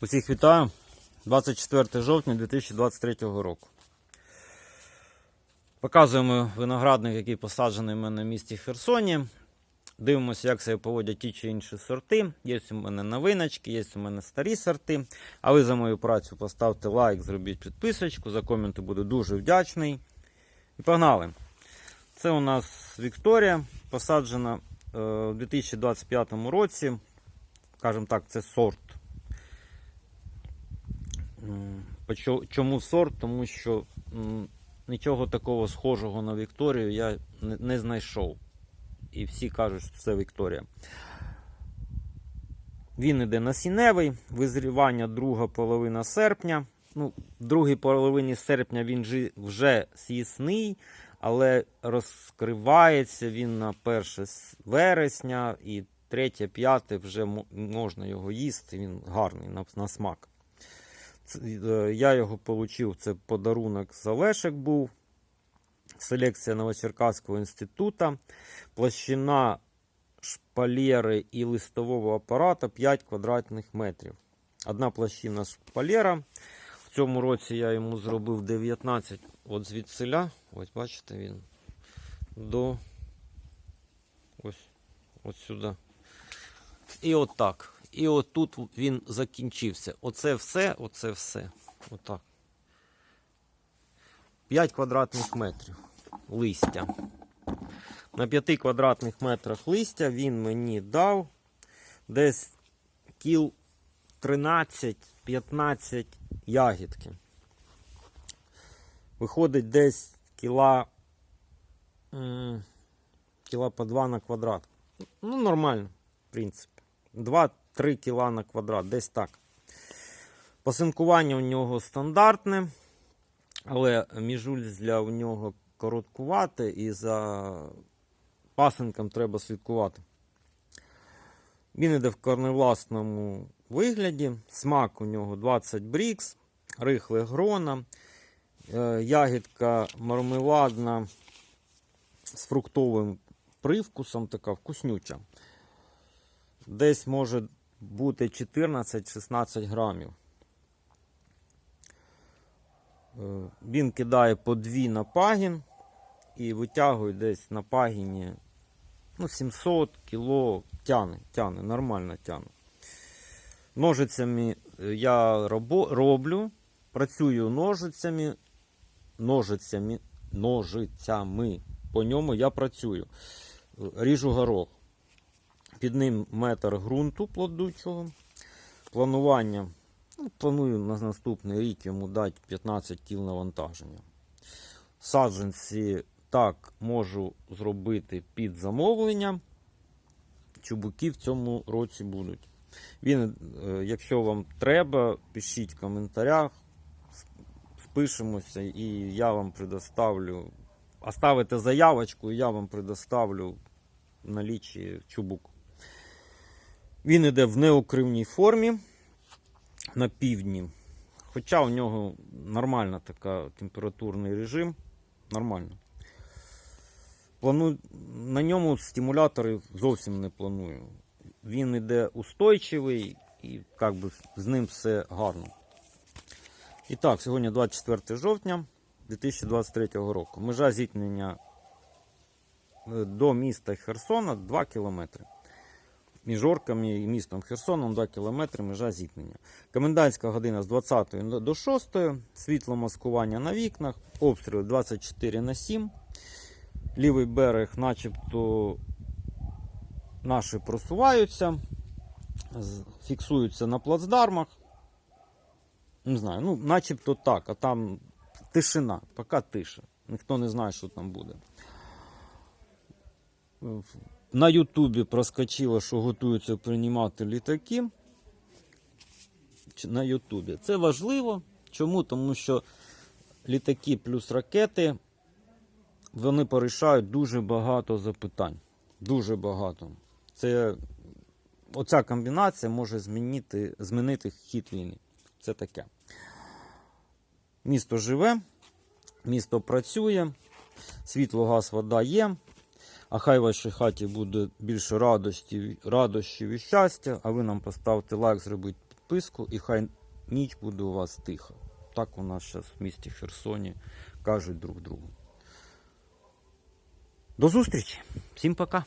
Усіх вітаю. 24 жовтня 2023 року. Показуємо виноградник, який посаджений в мене в місті Херсоні. Дивимося, як себе поводять ті чи інші сорти. Є у мене новиночки, є у мене старі сорти. А ви за мою працю поставте лайк, зробіть підписочку, за коменти буду дуже вдячний. І погнали! Це у нас Вікторія, посаджена е, у 2025 році. Скажімо так, це сорт. М, почо- Чому сорт? Тому що нічого такого схожого на Вікторію я не, знайшов. І всі кажуть, що це Вікторія. Він іде насінневий, визрівання друга половина серпня. Ну, в другій половині серпня він вже сісний, але розкривається він на 1 вересня і 3-5 вже можна його їсти. Він гарний на, на смак. Е, Я його отримав, це подарунок з був. Селекція Новочеркаського інституту. Площина шпалери і листового апарата 5 квадратних метрів. Одна площина шпалера. В цьому році я йому зробив 19 от звідсиля. Ось бачите він. До ось, ось сюди. І отак. І отут він закінчився. Оце все, оце все. Отак. 5 квадратних метрів листя. На 5 квадратних метрах листя він мені дав десь кіл 13-15 ягідки. Виходить десь кіла, кіла по 2 на квадрат. Ну, нормально, в принципі. 2-3 кіла на квадрат, десь так. Посинкування у нього стандартне, але міжульзля у нього короткувате і за пасинком треба слідкувати. Він іде в корневласному вигляді. Смак у нього 20 брікс, рихле грона, е, ягідка мармеладна з фруктовим привкусом, така вкуснюча. Десь може бути 14-16 грамів. Е, Він кидає по дві на пагін і витягує десь на пагіні ну, 700 кіло тяне, тяне, нормально тяне. Ножицями е, я роблю, працюю ножицями, ножицями, ножицями. По ньому я працюю. Е, Ріжу горох. Під ним метр ґрунту плодучого. Планування. Ну, планую на наступний рік йому дати 15 кіл навантаження. Саджанці так можу зробити під замовлення. Чубуки в цьому році будуть. Він, е, якщо вам треба, пишіть в коментарях, спишемося і я вам предоставлю. Оставите заявочку, і я вам предоставлю налічі чубук. Він іде в неокривній формі на півдні. Хоча у нього нормальна така температурний режим. Нормально. Планую, на ньому стимулятори зовсім не планую. Він іде устойчивий і як би, з ним все гарно. І так, сьогодні 24 жовтня 2023 року. Межа зіткнення е, до міста Херсона 2 кілометри. Між Орками і містом Херсоном 2 кілометри межа зіткнення. Комендантська година з 20 до 6, світло маскування на вікнах, обстріли 24 на 7. Лівий берег, начебто, наші просуваються, фіксуються на плацдармах. Не знаю, ну, начебто так, а там тишина, поки тиша. Ніхто не знає, що там буде. На Ютубі проскочило, що готуються приймати літаки. На Ютубі. Це важливо. Чому? Тому що літаки плюс ракети вони порішають дуже багато запитань. Дуже багато. Це оця комбінація може змінити, змінити хід війни. Це таке. Місто живе, місто працює, світло, газ, вода є. А хай в вашій хаті буде більше радості, радощів і щастя. А ви нам поставте лайк, зробіть підписку і хай ніч буде у вас тиха. Так у нас зараз в місті Херсоні кажуть друг другу. До зустрічі! Всім пока!